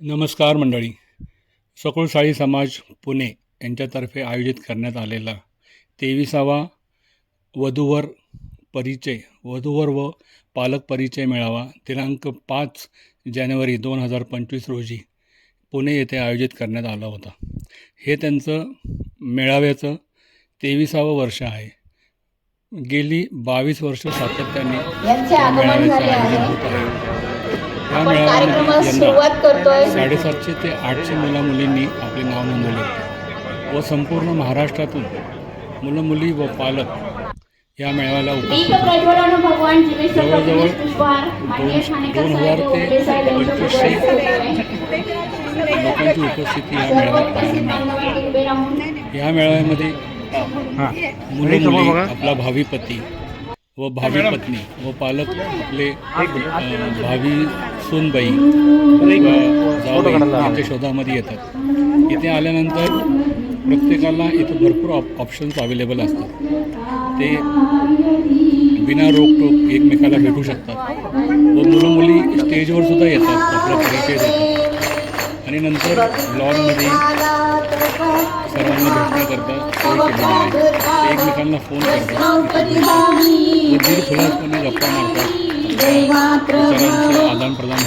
नमस्कार मंडळी. सकुळशाळी समाज पुणे यांच्यातर्फे आयोजित करण्यात आलेला तेविसावा वधूवर परिचय वधूवर व पालक परिचय मेळावा दिनांक पाच जानेवारी दोन हजार पंचवीस रोजी पुणे येथे आयोजित करण्यात आला होता. हे त्यांचं मेळाव्याचं तेविसावं वर्ष आहे. गेली बावीस वर्ष सातत्याने मेळाव्याचं आयोजन होत आहे. आपण कार्यक्रमास मेळाव्यामध्ये सुरुवात यंदा करतोय. साडेसातशे ते आठशे मुला मुलींनी आपले नाव नोंदवले व संपूर्ण महाराष्ट्रातून मुलं मुली व पालक या मेळाव्याला जवळजवळ दोन- हजार ते पंचवीसशे लोकांची उपस्थिती या मेळाव्यात पाहायला मिळाली. या मेळाव्यामध्ये मुलं मुली आपला भावी पती व भावी पत्नी व पालक आपले भावी सूनबाई यांच्या शोधामध्ये येतात. इथे आल्यानंतर प्रत्येकाला इथं भरपूर ऑप ऑप्शन्स अवेलेबल असतात. ते बिना रोकटोक एकमेकाला भेटू शकतात. व मुलं मुली स्टेजवर सुद्धा येतात आपला परिचय देतात आणि नंतर लॉनमध्ये सर्वांना भेटण्याकरता सोय केलेली आहे. एकमेकांना फोन करतात. म्हणजे व खुलासपणे गप्पा मारतात. विचारांचं आदान प्रदान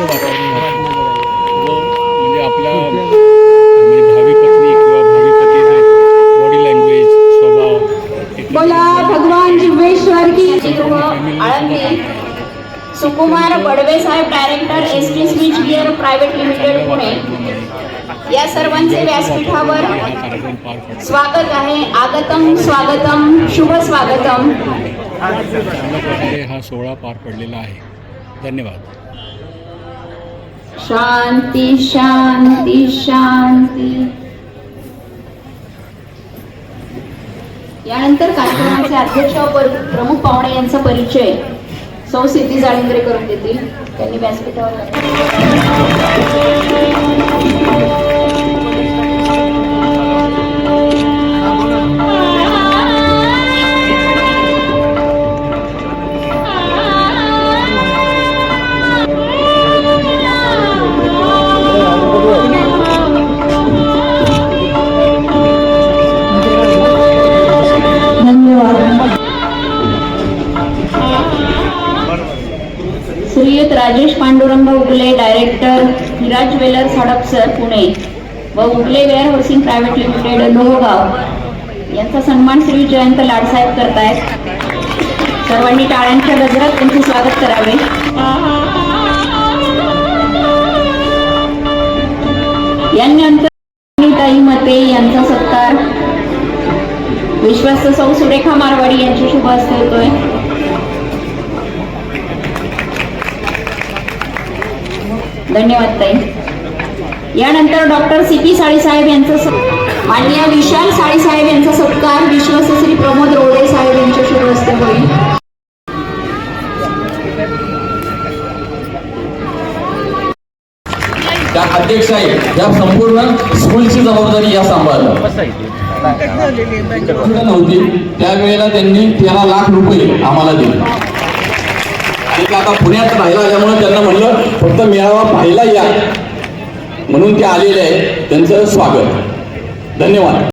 वातावरण म्हणजे आपल्या म्हणजे भावी पत्नी किंवा भावी बॉडी लँग्वेज स्वभाव बोला भगवान जिवेश्वर की आळंदी. सुकुमार बडवे साहेब director S T switchgear private limited Pune. या सर्वांचे व्यासपीठावर स्वागत आहे. आगतम स्वागतम शुभ स्वागतम. प्रकारे हा सोहळा पार पडलेला आहे. धन्यवाद. शांती शांती शांती. यानंतर कार्यक्रमाचे अध्यक्ष व प्रमुख पाहुणे यांचा परिचय सौ सिद्धी जाळिंद्रे करून देतील. त्यांनी व्यासपीठावर डायरेक्टर हिरा ज्वेलर्स हडपसर पुणे व Ugale warehousing private limited Lohgaon. यांचा सन्मान श्री जयंत लाडसाहेब करतायत. सर्वांनी टाळ्यांच्या गजरात त्यांचे स्वागत करावे. यांनी ताई मते यांचा सत्कार. विश्वस्त सौ सुरेखा मारवाडी यांची शुभ हस्ते होतोय. धन्यवाद ताई. यानंतर डॉक्टर सी पी साळीसाहेब यांचा स- माननीय विशाल साळीसाहेब यांचा सत्कार विश्वस्त श्री प्रमोद रोडे साहेब यांच्या शुभहस्ते होईल. त्या अध्यक्ष आहेत या संपूर्ण स्कूलची जबाबदारी या सांभाळल्या नव्हती. त्यावेळेला त्यांनी तेरा लाख रुपये आम्हाला दिले. आता पुण्यात राहिला आल्यामुळे त्यांना म्हणलं फक्त मेळावा पाहायला या. म्हणून ते आलेले आहे. त्यांचं स्वागत. धन्यवाद.